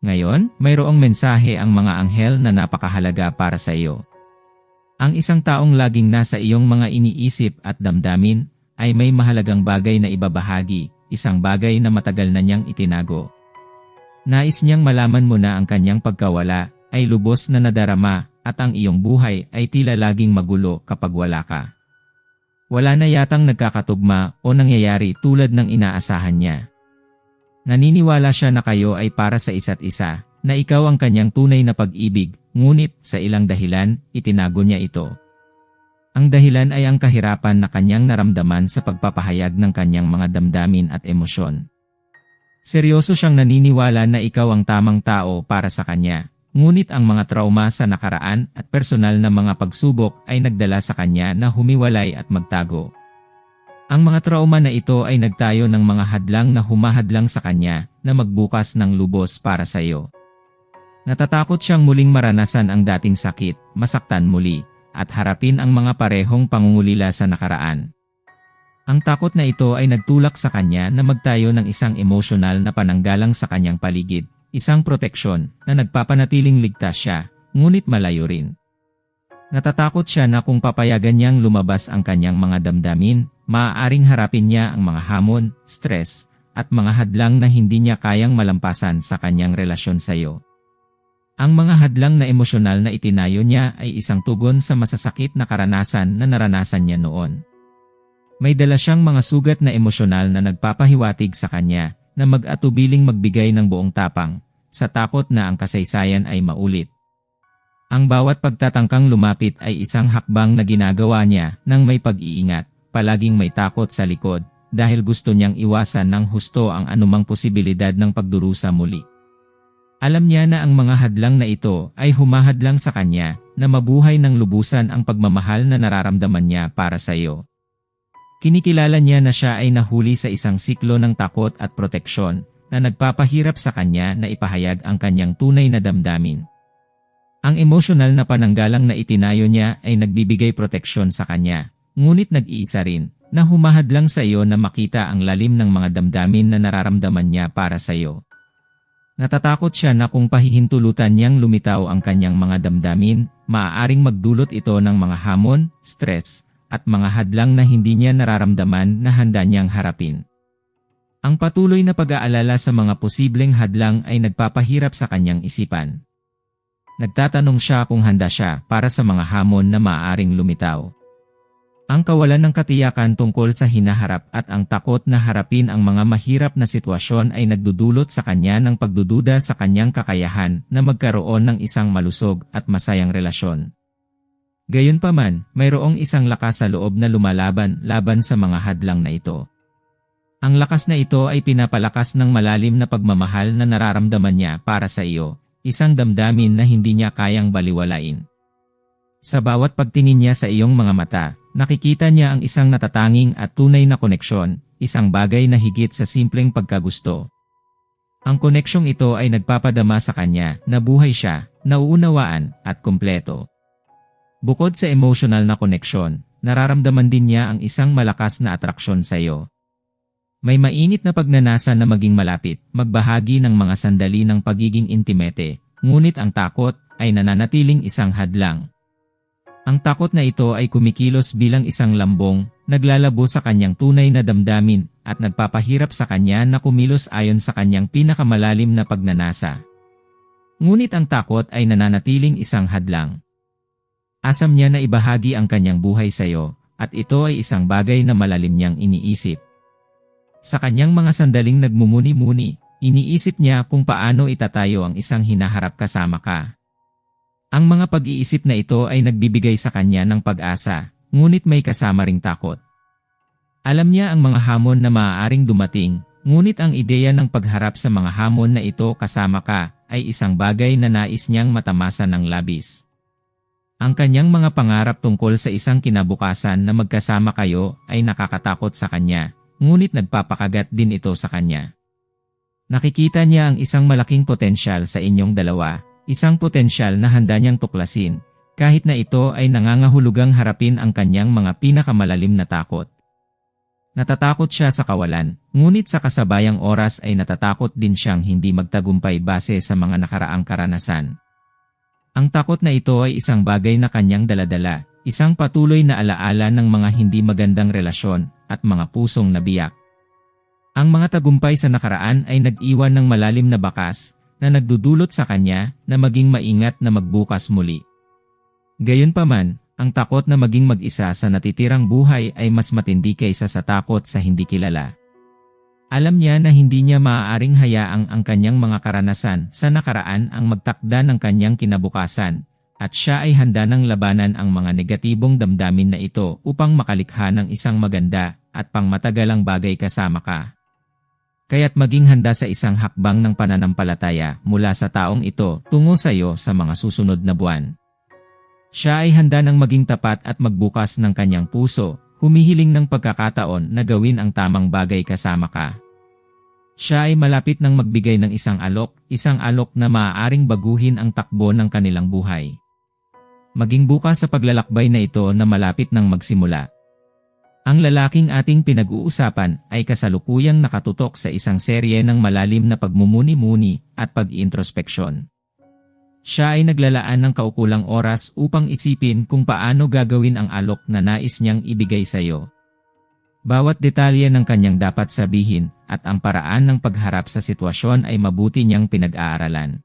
Ngayon, mayroong mensahe ang mga anghel na napakahalaga para sa iyo. Ang isang taong laging nasa iyong mga iniisip at damdamin ay may mahalagang bagay na ibabahagi, isang bagay na matagal na niyang itinago. Nais niyang malaman mo na ang kanyang pagkawala ay lubos na nadarama at ang iyong buhay ay tila laging magulo kapag wala ka. Wala na yatang nagkakatugma o nangyayari tulad ng inaasahan niya. Naniniwala siya na kayo ay para sa isa't isa, na ikaw ang kanyang tunay na pag-ibig, ngunit sa ilang dahilan, itinago niya ito. Ang dahilan ay ang kahirapan na kanyang naramdaman sa pagpapahayag ng kanyang mga damdamin at emosyon. Seryoso siyang naniniwala na ikaw ang tamang tao para sa kanya, ngunit ang mga trauma sa nakaraan at personal na mga pagsubok ay nagdala sa kanya na humiwalay at magtago. Ang mga trauma na ito ay nagtayo ng mga hadlang na humahadlang sa kanya na magbukas ng lubos para sa iyo. Natatakot siyang muling maranasan ang dating sakit, masaktan muli, at harapin ang mga parehong pangungulila sa nakaraan. Ang takot na ito ay nagtulak sa kanya na magtayo ng isang emosyonal na pananggalang sa kanyang paligid, isang proteksyon na nagpapanatiling ligtas siya, ngunit malayo rin. Natatakot siya na kung papayagan niyang lumabas ang kanyang mga damdamin, maaaring harapin niya ang mga hamon, stress, at mga hadlang na hindi niya kayang malampasan sa kanyang relasyon sa iyo. Ang mga hadlang na emosyonal na itinayo niya ay isang tugon sa masasakit na karanasan na naranasan niya noon. May dala siyang mga sugat na emosyonal na nagpapahiwatig sa kanya na mag-atubiling magbigay ng buong tapang, sa takot na ang kasaysayan ay maulit. Ang bawat pagtatangkang lumapit ay isang hakbang na ginagawa niya ng may pag-iingat, palaging may takot sa likod, dahil gusto niyang iwasan ng husto ang anumang posibilidad ng pagdurusa muli. Alam niya na ang mga hadlang na ito ay humahadlang sa kanya na mabuhay ng lubusan ang pagmamahal na nararamdaman niya para sa iyo. Kinikilala niya na siya ay nahuli sa isang siklo ng takot at proteksyon na nagpapahirap sa kanya na ipahayag ang kanyang tunay na damdamin. Ang emosyonal na pananggalang na itinayo niya ay nagbibigay proteksyon sa kanya, ngunit nag-iisa rin na humahadlang sa iyo na makita ang lalim ng mga damdamin na nararamdaman niya para sa iyo. Natatakot siya na kung pahihintulutan niyang lumitaw ang kanyang mga damdamin, maaaring magdulot ito ng mga hamon, stress, at mga hadlang na hindi niya nararamdaman na handa niyang harapin. Ang patuloy na pag-aalala sa mga posibleng hadlang ay nagpapahirap sa kanyang isipan. Nagtatanong siya kung handa siya para sa mga hamon na maaaring lumitaw. Ang kawalan ng katiyakan tungkol sa hinaharap at ang takot na harapin ang mga mahirap na sitwasyon ay nagdudulot sa kanya ng pagdududa sa kanyang kakayahan na magkaroon ng isang malusog at masayang relasyon. Gayunpaman, mayroong isang lakas sa loob na lumalaban laban sa mga hadlang na ito. Ang lakas na ito ay pinapalakas ng malalim na pagmamahal na nararamdaman niya para sa iyo isang damdamin na hindi niya kayang baliwalain. Sa bawat pagtingin niya sa iyong mga mata, nakikita niya ang isang natatanging at tunay na koneksyon, isang bagay na higit sa simpleng pagkagusto. Ang koneksyong ito ay nagpapadama sa kanya na buhay siya, nauunawaan at kumpleto. Bukod sa emotional na koneksyon, nararamdaman din niya ang isang malakas na atraksyon sa iyo. May mainit na pagnanasa na maging malapit, magbahagi ng mga sandali ng pagiging intimete, ngunit ang takot ay nananatiling isang hadlang. Ang takot na ito ay kumikilos bilang isang lambong, naglalabo sa kanyang tunay na damdamin at nagpapahirap sa kanya na kumilos ayon sa kanyang pinakamalalim na pagnanasa. Ngunit ang takot ay nananatiling isang hadlang. Asam niya na ibahagi ang kanyang buhay sa iyo, at ito ay isang bagay na malalim niyang iniisip. Sa kanyang mga sandaling nagmumuni-muni, iniisip niya kung paano itatayo ang isang hinaharap kasama ka. Ang mga pag-iisip na ito ay nagbibigay sa kanya ng pag-asa, ngunit may kasama ring takot. Alam niya ang mga hamon na maaaring dumating, ngunit ang ideya ng pagharap sa mga hamon na ito kasama ka ay isang bagay na nais niyang matamasa ng labis. Ang kanyang mga pangarap tungkol sa isang kinabukasan na magkasama kayo ay nakakatakot sa kanya, ngunit nagpapakagat din ito sa kanya. Nakikita niya ang isang malaking potensyal sa inyong dalawa, isang potensyal na handa niyang tuklasin, kahit na ito ay nangangahulugang harapin ang kanyang mga pinakamalalim na takot. Natatakot siya sa kawalan, ngunit sa kasabayang oras ay natatakot din siyang hindi magtagumpay base sa mga nakaraang karanasan. Ang takot na ito ay isang bagay na kanyang daladala, isang patuloy na alaala ng mga hindi magandang relasyon at mga pusong nabiyak. Ang mga tagumpay sa nakaraan ay nag-iwan ng malalim na bakas na nagdudulot sa kanya na maging maingat na magbukas muli. Gayunpaman, ang takot na maging mag-isa sa natitirang buhay ay mas matindi kaysa sa takot sa hindi kilala. Alam niya na hindi niya maaaring hayaang ang kanyang mga karanasan sa nakaraan ang magtakda ng kanyang kinabukasan, at siya ay handa ng labanan ang mga negatibong damdamin na ito upang makalikha ng isang maganda at pangmatagalang bagay kasama ka. Kaya't maging handa sa isang hakbang ng pananampalataya mula sa taong ito tungo sa iyo sa mga susunod na buwan. Siya ay handa ng maging tapat at magbukas ng kanyang puso, humihiling ng pagkakataon na gawin ang tamang bagay kasama ka. Siya ay malapit ng magbigay ng isang alok, isang alok na maaaring baguhin ang takbo ng kanilang buhay. Maging bukas sa paglalakbay na ito na malapit ng magsimula. Ang lalaking ating pinag-uusapan ay kasalukuyang nakatutok sa isang serye ng malalim na pagmumuni-muni at pag-introspeksyon. Siya ay naglalaan ng kaukulang oras upang isipin kung paano gagawin ang alok na nais niyang ibigay sa iyo. Bawat detalye ng kanyang dapat sabihin at ang paraan ng pagharap sa sitwasyon ay mabuti niyang pinag-aaralan.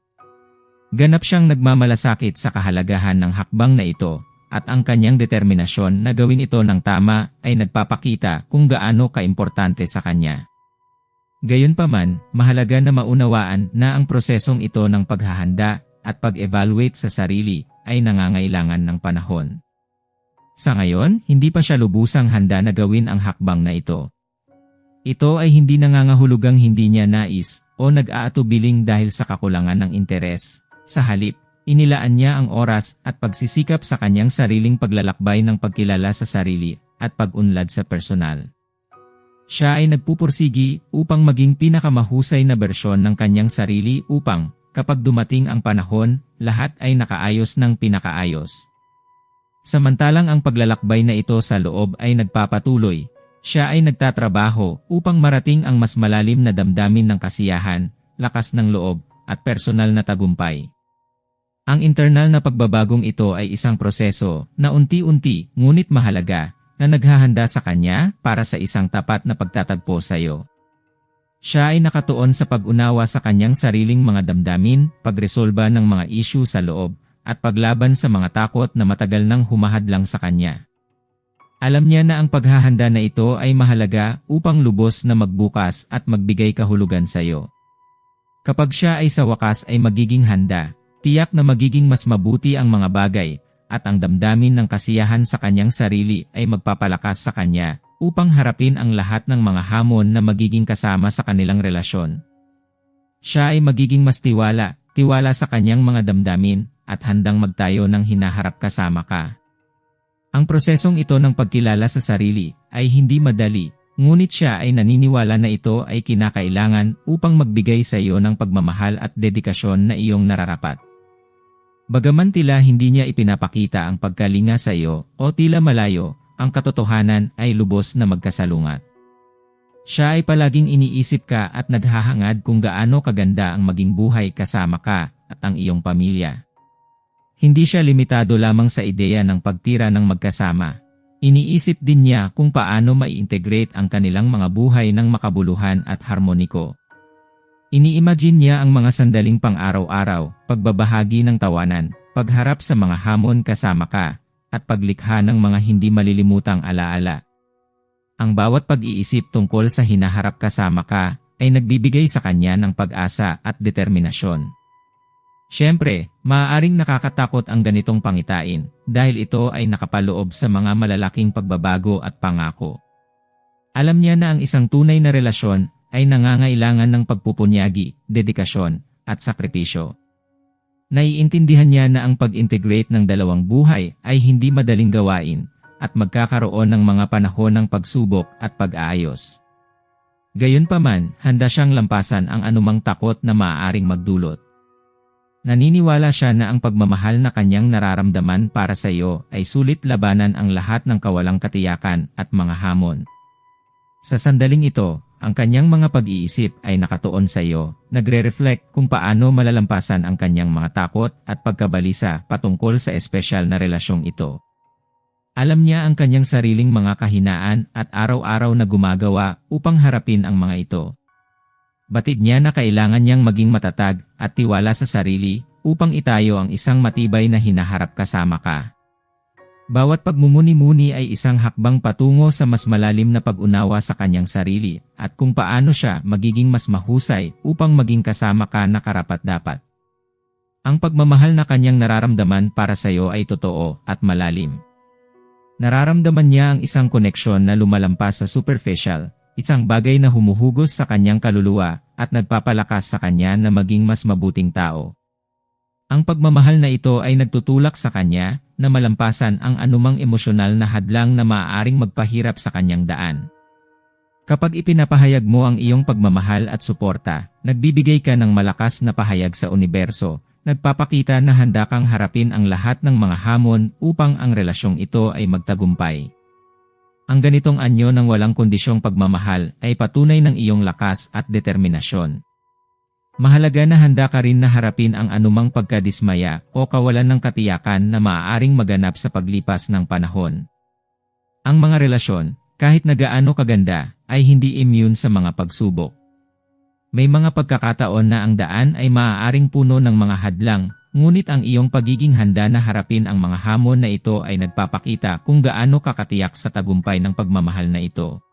Ganap siyang nagmamalasakit sa kahalagahan ng hakbang na ito at ang kanyang determinasyon na gawin ito ng tama ay nagpapakita kung gaano kaimportante sa kanya. Gayunpaman, mahalaga na maunawaan na ang prosesong ito ng paghahanda at pag-evaluate sa sarili ay nangangailangan ng panahon. Sa ngayon, hindi pa siya lubusang handa na gawin ang hakbang na ito. Ito ay hindi nangangahulugang hindi niya nais o nag-aatubiling dahil sa kakulangan ng interes. Sa halip, inilaan niya ang oras at pagsisikap sa kanyang sariling paglalakbay ng pagkilala sa sarili at pag-unlad sa personal. Siya ay nagpupursigi upang maging pinakamahusay na bersyon ng kanyang sarili upang Kapag dumating ang panahon, lahat ay nakaayos ng pinakaayos. Samantalang ang paglalakbay na ito sa loob ay nagpapatuloy, siya ay nagtatrabaho upang marating ang mas malalim na damdamin ng kasiyahan, lakas ng loob, at personal na tagumpay. Ang internal na pagbabagong ito ay isang proseso na unti-unti ngunit mahalaga na naghahanda sa kanya para sa isang tapat na pagtatagpo sa iyo. Siya ay nakatuon sa pag-unawa sa kanyang sariling mga damdamin, pagresolba ng mga issue sa loob, at paglaban sa mga takot na matagal nang humahadlang sa kanya. Alam niya na ang paghahanda na ito ay mahalaga upang lubos na magbukas at magbigay kahulugan sa iyo. Kapag siya ay sa wakas ay magiging handa, tiyak na magiging mas mabuti ang mga bagay at ang damdamin ng kasiyahan sa kanyang sarili ay magpapalakas sa kanya upang harapin ang lahat ng mga hamon na magiging kasama sa kanilang relasyon. Siya ay magiging mas tiwala, tiwala sa kanyang mga damdamin, at handang magtayo ng hinaharap kasama ka. Ang prosesong ito ng pagkilala sa sarili ay hindi madali, ngunit siya ay naniniwala na ito ay kinakailangan upang magbigay sa iyo ng pagmamahal at dedikasyon na iyong nararapat. Bagaman tila hindi niya ipinapakita ang pagkalinga sa iyo o tila malayo, ang katotohanan ay lubos na magkasalungat. Siya ay palaging iniisip ka at naghahangad kung gaano kaganda ang maging buhay kasama ka at ang iyong pamilya. Hindi siya limitado lamang sa ideya ng pagtira ng magkasama. Iniisip din niya kung paano mai-integrate ang kanilang mga buhay ng makabuluhan at harmoniko. Ini-imagine niya ang mga sandaling pang-araw-araw, pagbabahagi ng tawanan, pagharap sa mga hamon kasama ka, at paglikha ng mga hindi malilimutang alaala. Ang bawat pag-iisip tungkol sa hinaharap kasama ka ay nagbibigay sa kanya ng pag-asa at determinasyon. Siyempre, maaaring nakakatakot ang ganitong pangitain dahil ito ay nakapaloob sa mga malalaking pagbabago at pangako. Alam niya na ang isang tunay na relasyon ay nangangailangan ng pagpupunyagi, dedikasyon, at sakripisyo. Naiintindihan niya na ang pag-integrate ng dalawang buhay ay hindi madaling gawain at magkakaroon ng mga panahon ng pagsubok at pag-aayos. Gayunpaman, handa siyang lampasan ang anumang takot na maaaring magdulot. Naniniwala siya na ang pagmamahal na kanyang nararamdaman para sa iyo ay sulit labanan ang lahat ng kawalang katiyakan at mga hamon. Sa sandaling ito, ang kanyang mga pag-iisip ay nakatuon sa iyo, nagre-reflect kung paano malalampasan ang kanyang mga takot at pagkabalisa patungkol sa espesyal na relasyong ito. Alam niya ang kanyang sariling mga kahinaan at araw-araw na gumagawa upang harapin ang mga ito. Batid niya na kailangan niyang maging matatag at tiwala sa sarili upang itayo ang isang matibay na hinaharap kasama ka. Bawat pagmumuni-muni ay isang hakbang patungo sa mas malalim na pag-unawa sa kanyang sarili at kung paano siya magiging mas mahusay upang maging kasama ka na karapat-dapat. Ang pagmamahal na kanyang nararamdaman para sa iyo ay totoo at malalim. Nararamdaman niya ang isang koneksyon na lumalampas sa superficial, isang bagay na humuhugos sa kanyang kaluluwa at nagpapalakas sa kanya na maging mas mabuting tao. Ang pagmamahal na ito ay nagtutulak sa kanya na malampasan ang anumang emosyonal na hadlang na maaaring magpahirap sa kanyang daan. Kapag ipinapahayag mo ang iyong pagmamahal at suporta, nagbibigay ka ng malakas na pahayag sa universo, nagpapakita na handa kang harapin ang lahat ng mga hamon upang ang relasyong ito ay magtagumpay. Ang ganitong anyo ng walang kondisyong pagmamahal ay patunay ng iyong lakas at determinasyon. Mahalaga na handa ka rin na harapin ang anumang pagkadismaya o kawalan ng katiyakan na maaaring maganap sa paglipas ng panahon. Ang mga relasyon, kahit na gaano kaganda, ay hindi immune sa mga pagsubok. May mga pagkakataon na ang daan ay maaaring puno ng mga hadlang, ngunit ang iyong pagiging handa na harapin ang mga hamon na ito ay nagpapakita kung gaano kakatiyak sa tagumpay ng pagmamahal na ito.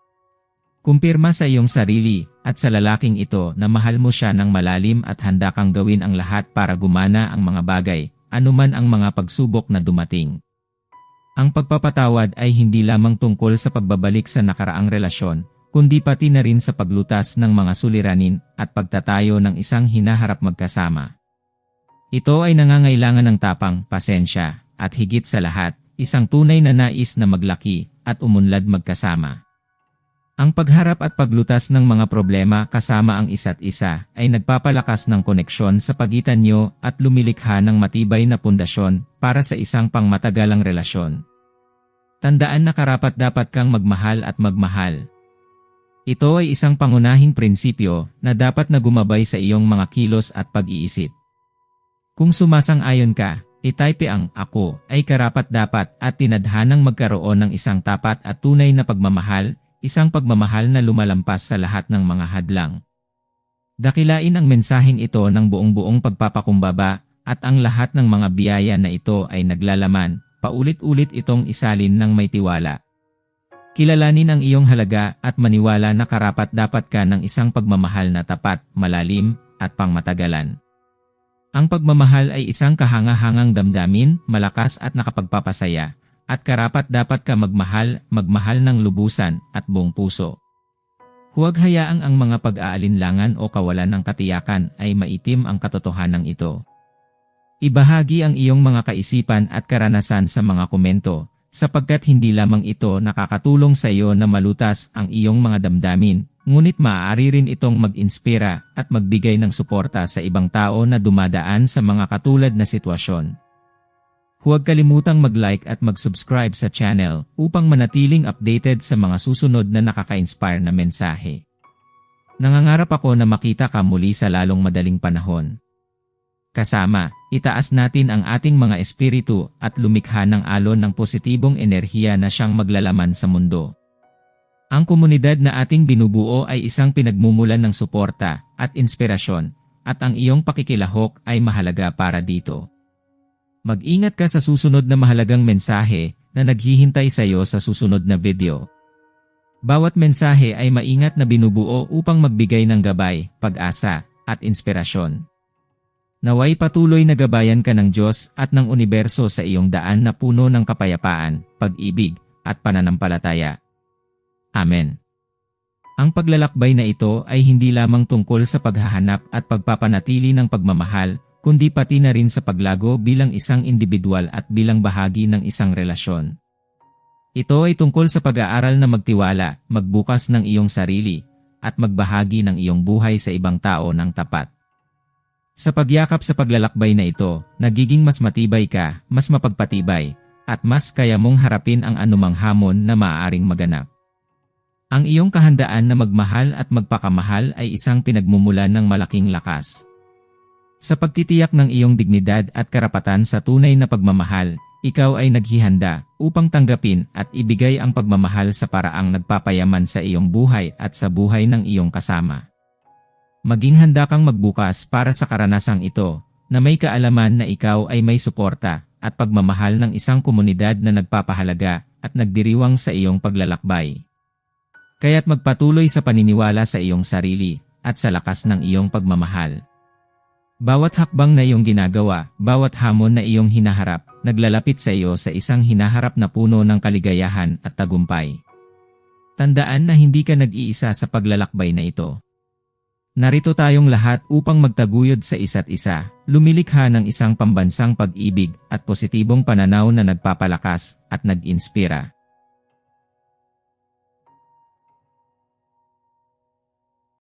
Kumpirma sa iyong sarili at sa lalaking ito na mahal mo siya ng malalim at handa kang gawin ang lahat para gumana ang mga bagay, anuman ang mga pagsubok na dumating. Ang pagpapatawad ay hindi lamang tungkol sa pagbabalik sa nakaraang relasyon, kundi pati na rin sa paglutas ng mga suliranin at pagtatayo ng isang hinaharap magkasama. Ito ay nangangailangan ng tapang, pasensya, at higit sa lahat, isang tunay na nais na maglaki at umunlad magkasama. Ang pagharap at paglutas ng mga problema kasama ang isa't isa ay nagpapalakas ng koneksyon sa pagitan nyo at lumilikha ng matibay na pundasyon para sa isang pangmatagalang relasyon. Tandaan na karapat dapat kang magmahal at magmahal. Ito ay isang pangunahing prinsipyo na dapat na gumabay sa iyong mga kilos at pag-iisip. Kung sumasang-ayon ka, itype ang ako ay karapat dapat at tinadhanang magkaroon ng isang tapat at tunay na pagmamahal isang pagmamahal na lumalampas sa lahat ng mga hadlang. Dakilain ang mensaheng ito ng buong-buong pagpapakumbaba at ang lahat ng mga biyaya na ito ay naglalaman, paulit-ulit itong isalin ng may tiwala. Kilalanin ang iyong halaga at maniwala na karapat dapat ka ng isang pagmamahal na tapat, malalim, at pangmatagalan. Ang pagmamahal ay isang kahangahangang damdamin, malakas at nakapagpapasaya, at karapat dapat ka magmahal, magmahal ng lubusan at buong puso. Huwag hayaang ang mga pag-aalinlangan o kawalan ng katiyakan ay maitim ang katotohanan ito. Ibahagi ang iyong mga kaisipan at karanasan sa mga komento, sapagkat hindi lamang ito nakakatulong sa iyo na malutas ang iyong mga damdamin, ngunit maaari rin itong mag-inspira at magbigay ng suporta sa ibang tao na dumadaan sa mga katulad na sitwasyon. Huwag kalimutang mag-like at mag-subscribe sa channel upang manatiling updated sa mga susunod na nakaka-inspire na mensahe. Nangangarap ako na makita ka muli sa lalong madaling panahon. Kasama, itaas natin ang ating mga espiritu at lumikha ng alon ng positibong enerhiya na siyang maglalaman sa mundo. Ang komunidad na ating binubuo ay isang pinagmumulan ng suporta at inspirasyon, at ang iyong pakikilahok ay mahalaga para dito. Mag-ingat ka sa susunod na mahalagang mensahe na naghihintay sa iyo sa susunod na video. Bawat mensahe ay maingat na binubuo upang magbigay ng gabay, pag-asa, at inspirasyon. Naway patuloy na gabayan ka ng Diyos at ng universo sa iyong daan na puno ng kapayapaan, pag-ibig, at pananampalataya. Amen. Ang paglalakbay na ito ay hindi lamang tungkol sa paghahanap at pagpapanatili ng pagmamahal, kundi pati na rin sa paglago bilang isang individual at bilang bahagi ng isang relasyon. Ito ay tungkol sa pag-aaral na magtiwala, magbukas ng iyong sarili, at magbahagi ng iyong buhay sa ibang tao ng tapat. Sa pagyakap sa paglalakbay na ito, nagiging mas matibay ka, mas mapagpatibay, at mas kaya mong harapin ang anumang hamon na maaaring maganap. Ang iyong kahandaan na magmahal at magpakamahal ay isang pinagmumulan ng malaking lakas. Sa pagtitiyak ng iyong dignidad at karapatan sa tunay na pagmamahal, ikaw ay naghihanda upang tanggapin at ibigay ang pagmamahal sa paraang nagpapayaman sa iyong buhay at sa buhay ng iyong kasama. Maging handa kang magbukas para sa karanasang ito, na may kaalaman na ikaw ay may suporta at pagmamahal ng isang komunidad na nagpapahalaga at nagdiriwang sa iyong paglalakbay. Kaya't magpatuloy sa paniniwala sa iyong sarili at sa lakas ng iyong pagmamahal. Bawat hakbang na iyong ginagawa, bawat hamon na iyong hinaharap, naglalapit sa iyo sa isang hinaharap na puno ng kaligayahan at tagumpay. Tandaan na hindi ka nag-iisa sa paglalakbay na ito. Narito tayong lahat upang magtaguyod sa isa't isa, lumilikha ng isang pambansang pag-ibig at positibong pananaw na nagpapalakas at nag-inspira.